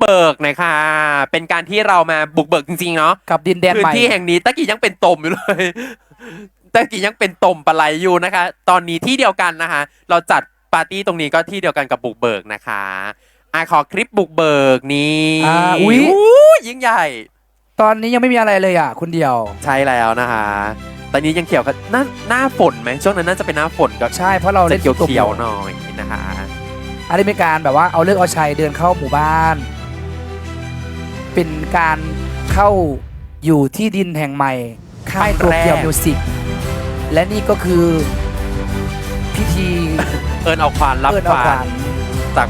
เบิกหนะคะเป็นการที่เรามาบุกเบิกจริงๆเนาะกับดินแดนพื้ใหนม่ที่แห่งนี้ตะกี้ยังเป็นตมอยู่เลย ตะกี้ยังเป็นตมปลาไหลอยู่นะคะ ตอนนี้ที่เดียวกันนะคะ เราจัดปาร์ตี้ตรงนี้ก็ที่เดียวกันกับบุกเบิกนะคะอะขอคลิปบุกเบิกนี้อ่าอุ๊ย ยิ่งใหญ่ ตอนนี้ยังไม่มีอะไรเลยอะคุณเดียว ใช่แล้วนะคะ ตอนนี้ยังเขียวกับหน้าหน้าฝนไหมช่วงนั้นน่าจะเป็นหน้าฝนก็ใช่เพราะเราจะเล่นเขียวตุ่มเขียวๆหน่อยนะคะ อันนี้เป็นการแบบว่าเอาเลือกเอาชัยเดินเข้าหมู่บ้าน เป็นการเข้าอยู่ที่ดินแห่งใหม่ ค่ายโตเกียวมิวสิกและนี่ก็คือพิธีเอิญเอาควานรับเอิ้นเอาควาขวานนจาก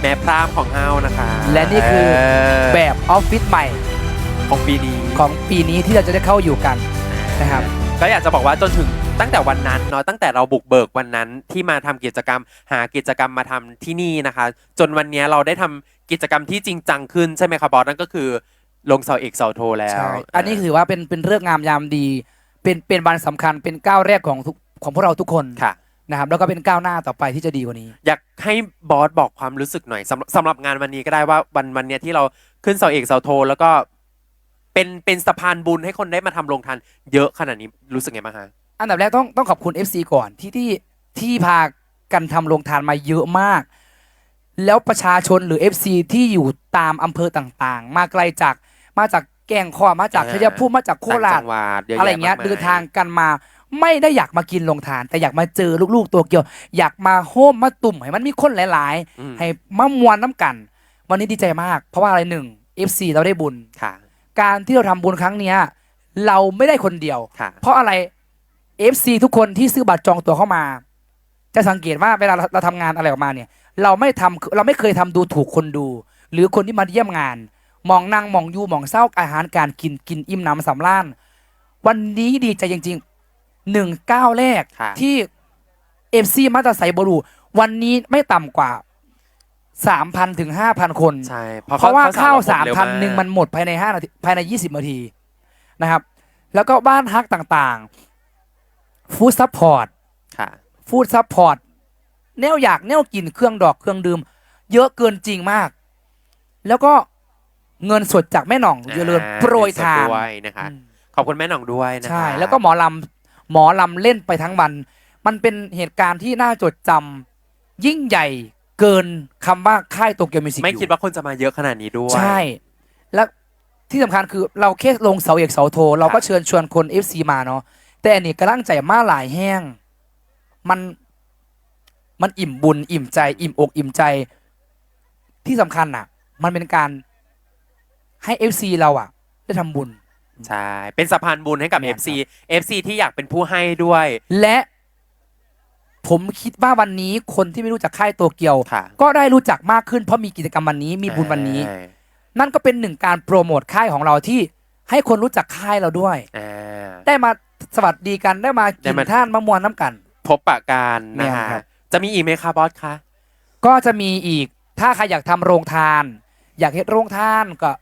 แม่พรามของเฮานะคะและนี่คือเแบบออฟฟิศใหม่ของปีนี้ของปีนี้ที่เราจะได้เข้าอยู่กันนะครับ ก็อยากจะบอกว่าจนถึงตั้งแต่วันนั้นเนาะตั้งแต่เราบุกเบิกวันนั้นที่มาทำกิจกรรม หากิจกรรมมาทำที่นี่นะคะ จนวันนี้เราได้ทำ กิจกรรมที่จริงจังขึ้นใช่ไหมครับบอสนั่นก็คือลงเสาเอกเสาโทแล้ว ใช่อันนี้ถือว่าเป็นเป็นเรื่องงามยามดี เป็นเป็นวันสำคัญเป็นก้าวแรกของทุกของพวกเราทุกคนค่ะ นะครับแล้วก็เป็นก้าวหน้าต่อไปที่จะดีกว่านี้ อยากให้บอสบอกความรู้สึกหน่อยสำหรับสำหรับงานวันนี้ก็ได้ว่าวันวันเนี้ยที่เราขึ้นเสาเอกเสาโท แล้วก็เป็นเป็นสะพานบุญให้คนได้มาทำโรงทานเยอะขนาดนี้รู้สึกไงบ้างฮะ อันดับแรกต้องต้องขอบคุณ FC ก่อนที่ที่ที่พากันทำโรงทานมาเยอะมาก แล้วประชาชนหรือ FC ที่อยู่ตามอำเภอต่างๆ มาไกลจากมาจากแก่งคอยมาจากอ่าชัยภูมิมาจากโคราต่ชงจังหวัดเยอะอะไรแยะเงี้ยมกมเดินทางกันมา ไม่ได้อยากมากินโรงทาน แต่อยากมาเจอลูกๆตัวเกียว อยากมาโฮมมาตุ่มให้มันมีคนหลาย อืมๆ ให้มามวนน้ำกัน วันนี้ดีใจมาก เพราะว่าอะไรหนึ่ง FC เราได้บุญ ค่ะ การที่เราทำบุญครั้งเนี้ยเราไม่ได้คนเดียว ค่ะ เพราะอะไร FC ทุกคนที่ซื้อบัตรจองตัวเข้ามา จะสังเกตว่าเวลาเราเราทำงานอะไรออกมาเนี่ย เราไม่ทำเราไม่เคยทำดูถูกคนดู หรือคนที่มาเยี่ยมงาน มองนั่งมองอยู่มองเศร้าอาหารการกินกินอิ่มหน้ำสำราญวันนี้ดีใจจริงๆหนึ่งก้าวแรกค่ะที่เอฟซีมาตาไซบรูวันนี้ไม่ต่ำกว่าสามพันถึงห้าพันคน ใช่ เพราะว่าข้าวสามเร็พันหนึ่งมันหมดภายในห้านาทีภายในยี่สิบนาทีนะครับ แล้วก็บ้านฮักต่างๆ ฟู้ดซัพพอร์ตค่ะฟู้ดซัพพอร์ต แนวอยากแนวกินเครื่องดอกเครื่องดื่ม เยอะเกินจริงมาก แล้วก็เงินสดจากแม่หน่องเยอะเลยอ่าโปรยทานด้วยนะคะอืมขอบคุณแม่หน่องด้วยนะคะใช่แล้วก็หมอลำหมอลำเล่นไปทั้งวัน มันเป็นเหตุการณ์ที่น่าจดจำยิ่งใหญ่เกินคำว่าค่ายโตเกียวมิวสิกไม่คิดว่าคนจะมาเยอะขนาดนี้ด้วยใช่และที่สำคัญคือเราแค่ลงเสาเอกเสาโท เราก็เชิญชวนคน FC มาเนาะแต่อันนี้กระลังใจมาหลายแห้ง มัน มันอิ่มบุญ อิ่มใจ อิ่มอกอิ่มใจ ที่สำคัญน่ะ มันเป็นการให้ FC เราอะ ได้ทำบุญ ใช่ เป็นสะพานบุญให้กับเนี่ย FC FC ที่อยากเป็นผู้ให้ด้วย และผมคิดว่าวันนี้คนที่ไม่รู้จักค่ายโตเกียวค่ะก็ได้รู้จักมากขึ้นเพราะมีกิจกรรมวันนี้มีบุญวันนี้อ่านั่นก็เป็นหนึ่งการโปรโมทค่ายของเราที่ให้คนรู้จักค่ายเราด้วยอ่าได้มาสวัสดีกันได้มาได้กินมาท่านมามวนน้ำกัน พบปะกันนะเนี่ยคะครับ จะมีอีกไหมคะบอสคะก็จะมีอีกถ้าใครอยากทำโรงทาน อยากเฮ็ดโรงทานก็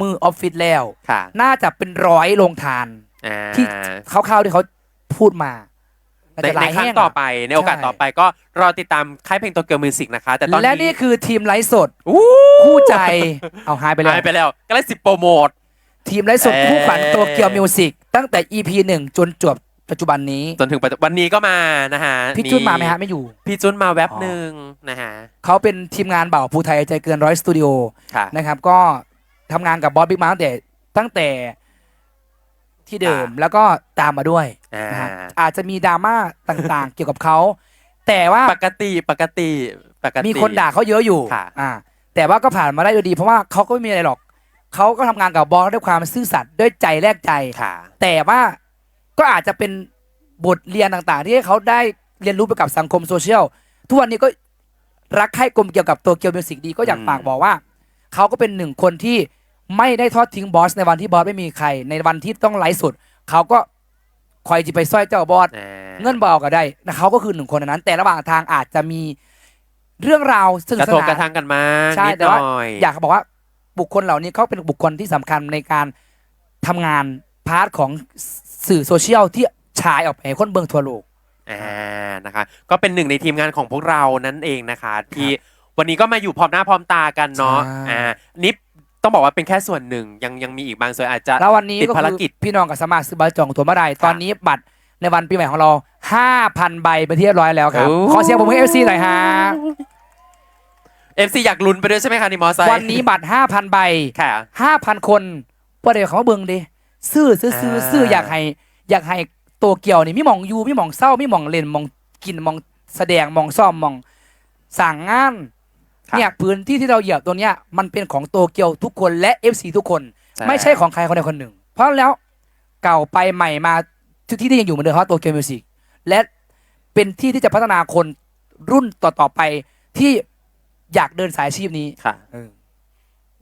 มือออฟฟิศแล้ว ค่ะน่าจะเป็นร้อยโรงทาน อ่าที่ คร่าวๆที่เขาพูดมาน่าในจะหในลายครั้งแห้งต่อไปในโอกาสใช่ ต่อไปก็รอติดตามค่ายเพลงโตเกียวมิวสิกนะคะ แต่ตอนและนี้นี่คือทีมไลฟ์สดอู้คู่ใจเอาหายไปแล้ว หายไปแล้วก็เลยสิบโปรโมท ทีมไลฟ์สดเอ่อ คู่ขวัญโตเกียวมิวสิกตั้งแต่ EP หนึ่งจนจบ ปัจจุบันนี้ จนถึงปัจจุวันนี้ก็มานะฮะพี่จุนมาไหมฮะไม่อยู่ พี่จุนมาแวบอ๋อหนึ่งนะฮะเขาเป็นทีมงานเบ่าวภูไทยใจเกินร้อยสตูดิโอค่ะ นะครับ ก็ทำงานกับบอสบิ๊กมาตั้งแต่ตั้งแต่ที่เดิมแล้วก็ตามมาด้วยอ่านะฮะอาจจะมีดราม่าต่างๆ เกี่ยวกับเขา แต่ว่าปกติปกติปกติ มีคนด่าเขาเยอะอยู่ค่ะ อ่าแต่ว่าก็ผ่านมาได้ด้วยดี เพราะว่าเขาก็ไม่มีอะไรหรอกเขาก็ทำงานกับบอสด้วยความซื่อสัตย์ด้วยใจแลกใจ ค่ะ แต่ว่า ก็อาจจะเป็นบทเรียนต่างๆ ที่ให้เขาได้เรียนรู้ไปกับสังคมโซเชียลทุกวันนี้ก็รักใคร่กลมเกี่ยวกับตัวเกียวมิวสิกดีก็อยากอืมฝากบอกว่า เขาก็เป็นหนึ่งคนที่ไม่ได้ทอดทิ้งบอสในวันที่บอสไม่มีใคร ในวันที่ต้องไลฟ์สดเขาก็คอยจะไปสร้อยเจ้าบอสอ่าเงินบอลก็ได้นะเขาก็คือหนึ่งคนในนั้น แต่ระหว่างทางอาจจะมีเรื่องราวสนุกกระสทบนากระนทั่งกันมาใช่นิดแต่หว่าน่อยอยากบอกว่าบุคคลเหล่านี้เขาเป็นบุคคลที่สำคัญในการทำงานพาร์ทของ สื่อโซเชียลที่ฉายออกไปให้คนเบิงทั่วโลก อ่านะคะ ก็เป็นหนึ่งในทีมงานของพวกเรานั่นเองนะคะ ที่วันนี้ก็มาอยู่พร้อมหน้าพร้อมตากันเนาะใช่ อ่านี่ต้องบอกว่าเป็นแค่ส่วนหนึ่งยังยังมีอีกบางส่วนอาจจะ แล้ววันนี้ติดก็ภารคือกิจพี่น้องกับสามารถซื้อบัตรจองตั๋วมาได้ตอนนี้บัตรในวันปีใหม่ของเรา 5,000 ใบไปนที่เรียบร้อยแล้วครับโอ้ ขอเสียงผมให้เอฟซีหน่อยฮะเอฟซีอยากลุ้นไปด้วยใช่ไหมคะนี่มอไซค์วันนี้บัตร 5,000 ใบ ค่ะ 5,000 คนว่าเดี๋ยวเขามาเบิ่งดิ ซื้อซื้อซื้ออ่าซื้ออยากให้อยากให้โตเกียวนี่มีหมองอยู่มีหมองเศร้ามีหมองเล่นหมองกินหมองแสดงหมองซ่อมหมองสั่งงานครับเนี่ยพื้นที่ที่เราเหยียบตัวเนี้ยมันเป็นของโตเกียวทุกคนและ FC ทุกคน ไม่ใช่ของใครคนใดคนหนึ่ง เพราะแล้วเก่าไปใหม่มาทุกที่ที่ยังอยู่เหมือนเดิมเพราะโตเกียวมิวสิกและเป็นที่ที่จะพัฒนาคนรุ่นต่อๆไปที่อยากเดินสายอาชีพนี้ค่ะเ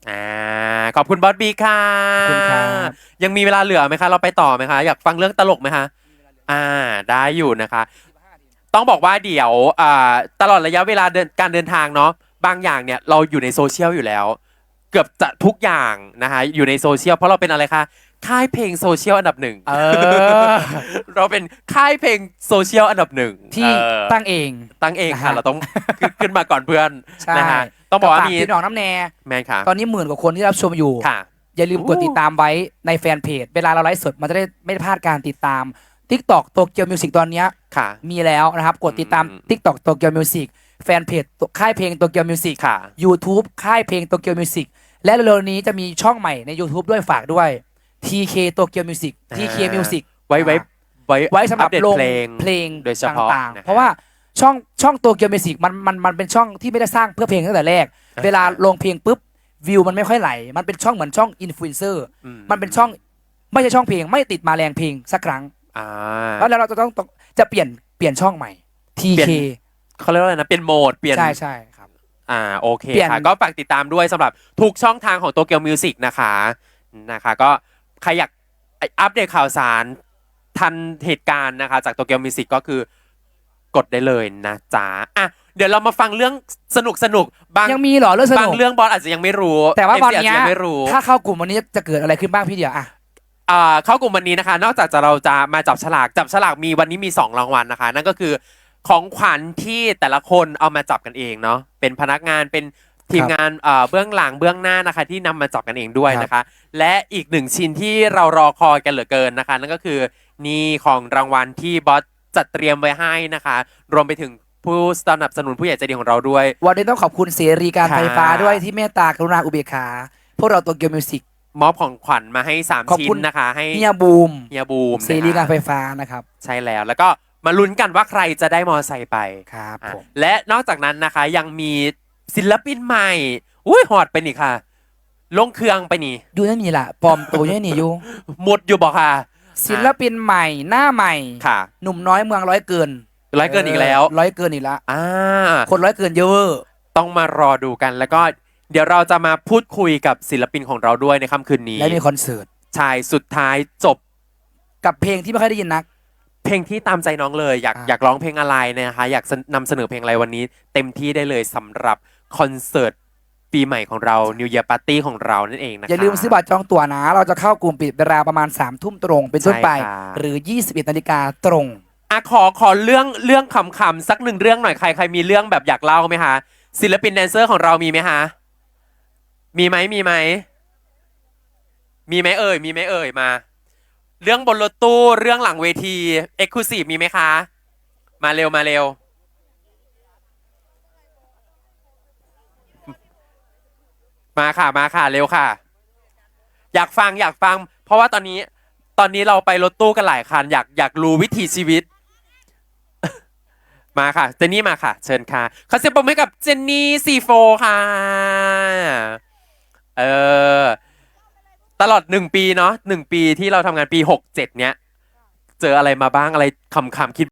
อออ่าขอบคุณบอสบีค่ะขอบคุณครับ ยังมีเวลาเหลือไหมคะ เราไปต่อไหมคะ อยากฟังเรื่องตลกไหมคะ อ่า ได้อยู่นะคะ ต้องบอกว่าเดี๋ยวอ่าตลอดระยะเวลาเดินการเดินทางเนาะบางอย่างเนี่ยเราอยู่ในโซเชียลอยู่แล้ว เกือบจะทุกอย่างนะคะอยู่ในโซเชียลเพราะเราเป็นอะไรคะ ค่ายเพลงโซเชียลอันดับหนึ่งเออ เราเป็นค่ายเพลงโซเชียลอันดับหนึ่งที่เออตั้งเอง ตั้งเองค่ะนะฮะเราต้องขึ้นขึ้นมาก่อนเพื่อนใช่นะฮะต้องบอกว่าฝมีพี่น้องน้ำแน่แมนค่ะตอนนี้หมื่นกว่าคนที่รับชมอยู่ ค่ะ อย่าลืมกดโอ้ติดตามไว้ในแฟนเพจ เวลาเราไลฟ์สดมันจะได้ไม่พลาดการติดตาม TikTok โตเกียวมิวสิกตอนเนี้ยค่ะ มีแล้วนะครับ กดติดตามอืม TikTok โตเกียวมิวสิกแฟนเพจค่ายเพลงโตเกียวมิวสิก ค่ะ YouTube ค่ายเพลงโตเกียวมิวสิกและเร็วๆนี้จะมีช่องใหม่ใน YouTube ด้วยฝากด้วย TK โตเกียวมิวสิก TK อ่า Music ไว้ไว้ไว้ไว้สำหรับอัปเดตลงเพลงเพลงโดยเฉพาะต่างนะฮะๆเพราะว่าช่องช่องโตเกียวมิวสิกมันมันมันเป็นช่องที่ไม่ได้สร้างเพื่อเพลงตั้งแต่แรกอ่าเวลาลงเพลงปุ๊บวิวมันไม่ค่อยไหล มันเป็นช่องเหมือนช่องอินฟลูเอนเซอร์อืมันเป็นช่องไม่ใช่ช่องเพลงไม่ติดมาแรงเพลงสักครั้งอ่าแล้วเราจะต้องต้องจะเปลี่ยนเปลี่ยนช่องใหม่เปลี่ TK ยนเขาเรียกว่าอะไรนะ เปลี่ยนโหมดเปลี่ยนใช่ใช่ครับ อ่าโอเคเปลี่ยนค่ะ ก็ฝากติดตามด้วยสำหรับทุกช่องทางของโตเกียวมิวสิกนะคะนะคะก็ ใครอยากอัปเดตข่าวสารทันเหตุการณ์นะคะ จากโตเกียวมิวสิกก็คือกดได้เลยนะจ๊ะอะเดี๋ยวเรามาฟังเรื่องสนุกสนุกๆบางยังมีเหรอเรื่องสบางนุกเรื่องบอสอาจจะยังไม่รู้ แต่ว่าวัน FC อจเนี้ยจะยังไม่รู้ถ้าเข้ากลุ่มวันนี้จะเกิดอะไรขึ้นบ้างพี่เดียวอะอ่าเข้ากลุ่มวันนี้นะคะ นอกจากจะเราจะมาจับฉลากจับฉลากมีวันนี้มี 2 รางวัลนะคะ นั่นก็คือของขวัญที่แต่ละคนเอามาจับกันเองเนาะเป็นพนักงานเป็น ทีมงานเอ่อเบื้องหลังเบื้องหน้านะคะ ที่นำมาจับกันเองด้วยนะคะ และอีกหนึ่งชิ้นที่เรารอคอยกันเหลือเกินนะคะ นั่นก็คือนี่ของรางวัลที่บอสจัดเตรียมไว้ให้นะคะ รวมไปถึงผู้สนับสนุนผู้ใหญ่ใจดีของเราด้วย วันนี้ต้องขอบคุณเสรีการค่ะไฟฟ้าด้วยที่เมตตากรุณาอุเบกขา พวกเราตัวเกียวมิวสิกมอบของขวัญมาให้สามขอบชิ้คุนณนะคะ ให้เฮียบูมเฮียบูมเสรีนะคะการไฟฟ้านะครับ ใช่แล้วแล้วก็มาลุ้นกันว่าใครจะได้มอไซค์ไปครับอะผมและนอกจากนั้นนะคะยังมี ศิลปินใหม่ อุ้ยหอดไปนี่ค่ะ ลงเครื่องไปนี่ ดูนั่นนี่แหละปลอมตัวอยังนี่อยู่ หมดอยู่บอกค่ะ ศิลปินใหม่หน้าใหม่ ค่ะ หนุ่มน้อยเมืองร้อยเกินร้อยเกินอีกแล้ว ร้อยเกินอีกแล้วอ่า คนร้อยเกินเยอะ ต้องมารอดูกันแล้วก็เดี๋ยวเราจะมาพูดคุยกับศิลปินของเราด้วยในค่ำคืนนี้และมีคอนเสิร์ตใช่สุดท้ายจบกับเพลงที่ไม่ค่อยได้ยินนัก เพลงที่ตามใจน้องเลย อยากอะอยากร้องเพลงอะไรนะคะอยากนำเสนอเพลงอะไรวันนี้ เต็มที่ได้เลยสำหรับ คอนเสิร์ตปีใหม่ของเรา New Year Party ของเรานั่นเองนะคะ อย่าลืมซื้อบัตรจองตั๋วนะ เราจะเข้ากลุ่มปิดเวลาประมาณ3ามทุ่มตรงเป็นต้นไป ใช่ค่ะ หรือ 21นาฬิกาตรง อะขอขอเรื่องเรื่องขำๆสักหนึ่งเรื่องหน่อยใครใครมีเรื่องแบบอยากเล่าไหมคะศิลปินแดนเซอร์ของเรามีไหมคะมีไหมมีไหมมีไหมเอ่ยมีไหมเอ่ยมา เรื่องบนรถตู้เรื่องหลังเวทีเอ็กซ์คลูซีฟมีไหมคะ มาเร็วมาเร็ว มาค่ะมาค่ะเร็วค่ะ อยากฟังอยากฟัง เพราะว่าตอนนี้ ตอนนี้เราไปรถตู้กันหลายคันอยากอยากรู้วิถีชีวิต มาค่ะ เจนนี่มาค่ะ เชิญค่ะขอเสียงปรบมือให้กับเจนนี่ซีโฟค่ะ เออ ตลอดหนึ่งปีเนาะหนึ่งปีที่เราทำงานปีหกเจ็ดเนี้ย เจออะไรมาบ้างอะไรคำคำๆคิด